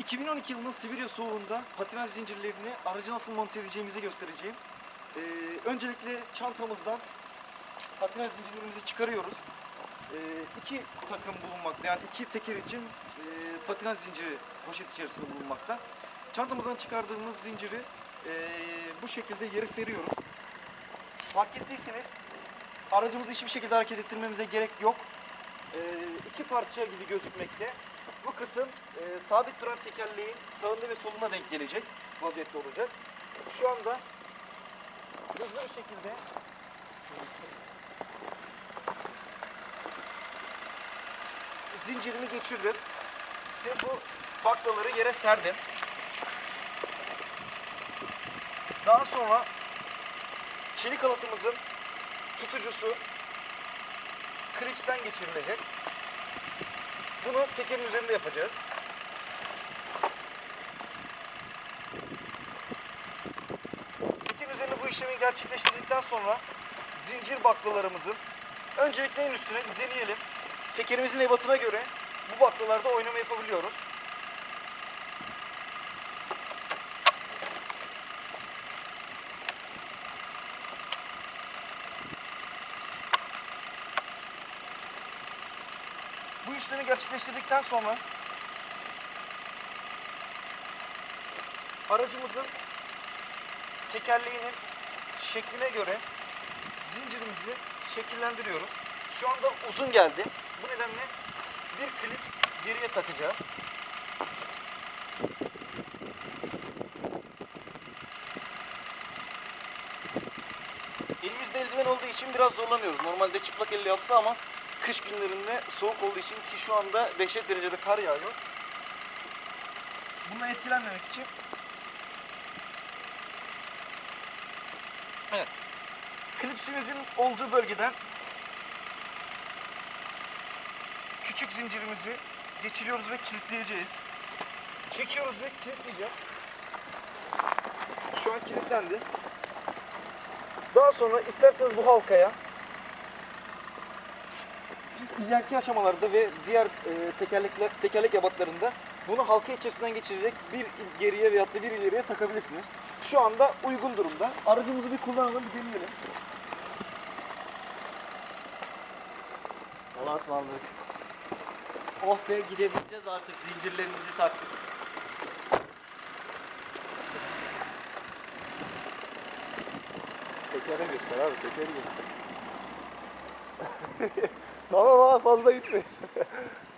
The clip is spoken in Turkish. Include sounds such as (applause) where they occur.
2012 yılının Sibirya soğuğunda patinaj zincirlerini aracı nasıl monte edeceğimizi göstereceğim. Ee, öncelikle çantamızdan patinaj zincirlerimizi çıkarıyoruz. Ee, iki takım bulunmakta, yani iki teker için e, patinaj zinciri poşet içerisinde bulunmakta. Çantamızdan çıkardığımız zinciri e, bu şekilde yere seriyoruz. Fark ettiyseniz aracımızı hiçbir şekilde hareket ettirmemize gerek yok. Ee, iki parça gibi gözükmekte. Bu kısım e, sabit duran tekerleğin sağında ve soluna denk gelecek vaziyette olacak. Şu anda hızlı bir şekilde zincirimi geçirdim ve bu baklaları yere serdim. Daha sonra çelik halatımızın tutucusu klipsten geçirilecek. Bunu tekerin üzerinde yapacağız. Tekerin üzerinde bu işlemi gerçekleştirdikten sonra zincir baklalarımızın öncelikle en üstüne deneyelim. Tekerimizin ebatına göre bu baklalarda oynama yapabiliyoruz. Bu işlemi gerçekleştirdikten sonra aracımızın tekerleğinin şekline göre zincirimizi şekillendiriyoruz. Şu anda uzun geldi. Bu nedenle bir klips geriye takacağım. Elimizde eldiven olduğu için biraz zorlanıyoruz. Normalde çıplak elle yapsa ama kış günlerinde soğuk olduğu için ki şu anda dehşet derecede kar yağıyor. Bununla etkilenmemek için Evet. Klipsimizin olduğu bölgeden küçük zincirimizi geçiriyoruz ve kilitleyeceğiz. Çekiyoruz ve kilitleyeceğiz. Şu an kilitlendi. Daha sonra isterseniz bu halkaya ileriki aşamalarda ve diğer e, tekerlekler, tekerlek ebatlarında bunu halka içerisinden geçirerek bir geriye veyahut da bir ileriye takabilirsiniz. Şu anda uygun durumda. Aracımızı bir kullanalım, bir deneyelim. Allah'a ısmarladık. Oh be gidebileceğiz artık zincirlerimizi taktık. Tekere göster abi, tekeri göster. (laughs) tamam abi fazla gitme. (laughs)